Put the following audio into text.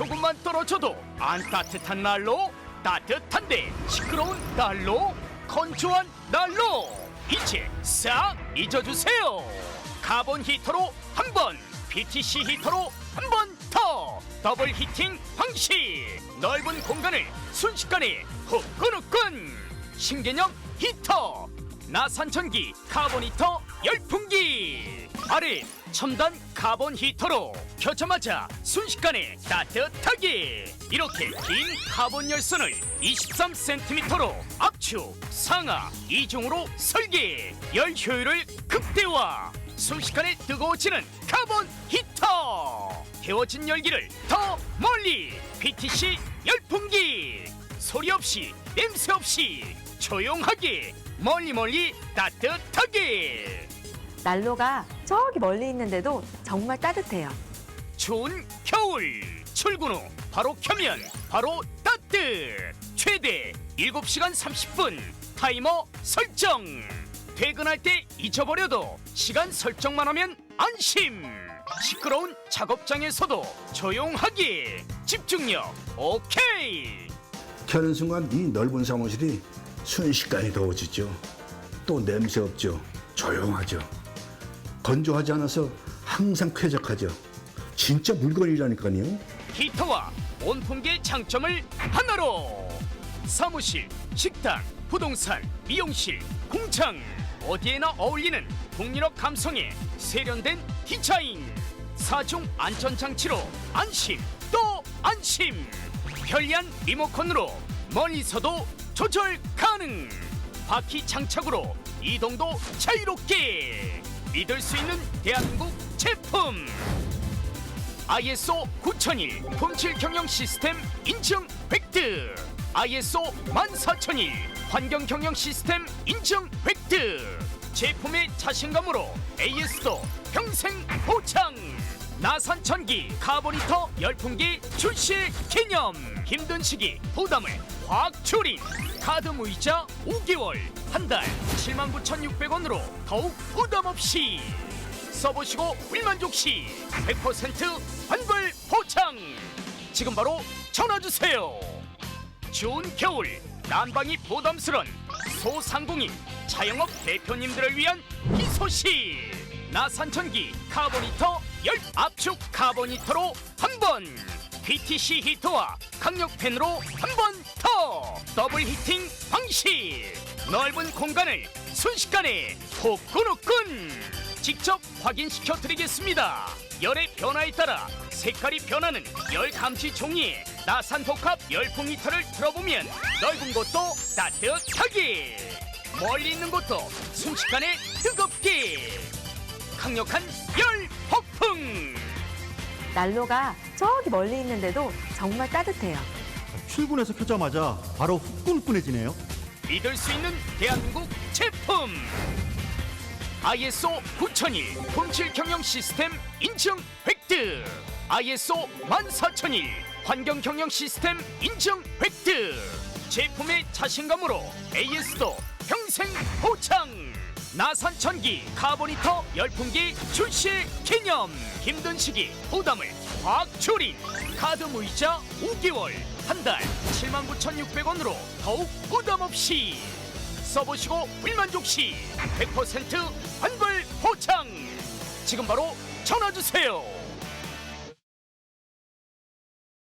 조금만 떨어져도 안 따뜻한 난로 따뜻한데 시끄러운 난로 건조한 난로. 이제 싹 잊어주세요. 카본 히터로 한번 PTC 히터로 한 번 더. 더블 히팅 방식. 넓은 공간을 순식간에 후끈후끈. 신개념 히터. 나산 전기 카본 히터 열풍기. 아래 첨단 카본 히터로 켜자마자 순식간에 따뜻하게. 이렇게 긴 카본 열선을 23cm로 압축 상하 이중으로 설계 열 효율을 극대화. 순식간에 뜨거워지는 카본 히터. 데워진 열기를 더 멀리 PTC 열풍기. 소리 없이 냄새 없이 조용하게 멀리 멀리 따뜻하게 난로가 저기 멀리 있는데도 정말 따뜻해요. 추운 겨울 출근 후 바로 켜면 바로 따뜻 최대 7시간 30분 타이머 설정 퇴근할 때 잊어버려도 시간 설정만 하면 안심 시끄러운 작업장에서도 조용하게 집중력 오케이 켜는 순간 이 넓은 사무실이 순식간에 더워지죠. 또 냄새 없죠. 조용하죠. 건조하지 않아서 항상 쾌적하죠. 진짜 물건이라니까요. 히터와 온풍기의 장점을 하나로. 사무실, 식당, 부동산, 미용실, 공장. 어디에나 어울리는 북유럽 감성의 세련된 디자인. 사중 안전장치로 안심 또 안심. 편리한 리모컨으로 멀리서도 조절 가능. 바퀴 장착으로 이동도 자유롭게 믿을 수 있는 대한민국 제품. ISO 9001 품질 경영 시스템 인증 획득. ISO 14001 환경 경영 시스템 인증 획득. 제품의 자신감으로 AS도 평생 보장. 나산 전기 카보니터 열풍기 출시 기념. 힘든 시기 부담을 확 줄인 카드 무이자 5개월 한 달 79,600원으로 더욱 부담 없이. 써보시고 불만족시 100% 환불 보장. 지금 바로 전화주세요. 추운 겨울 난방이 부담스런 소상공인 자영업 대표님들을 위한 희소식. 나산전기 카보니터 열 압축 카보니터로 한번 PTC 히터와 강력 팬으로 한 번 더 더블 히팅 방식. 넓은 공간을 순식간에 후끈후끈 직접 확인시켜 드리겠습니다. 열의 변화에 따라 색깔이 변하는 열 감지 종이에 나산 복합 열풍 히터를 틀어보면 넓은 곳도 따뜻하게 멀리 있는 곳도 순식간에 뜨겁게 강력한 열 폭풍 난로가 저기 멀리 있는데도 정말 따뜻해요. 출근해서 켜자마자 바로 후끈후끈해지네요. 믿을 수 있는 대한민국 제품 ISO 9001 품질 경영 시스템 인증 획득 ISO 14001 환경 경영 시스템 인증 획득 제품의 자신감으로 AS도 평생 보장 나산 전기 카보니터 열풍기 출시 기념. 힘든 시기 부담을 확 줄인 카드 무이자 5개월 한 달 79,600원으로 더욱 부담 없이 써보시고 불만족 시 100% 환불 보장. 지금 바로 전화 주세요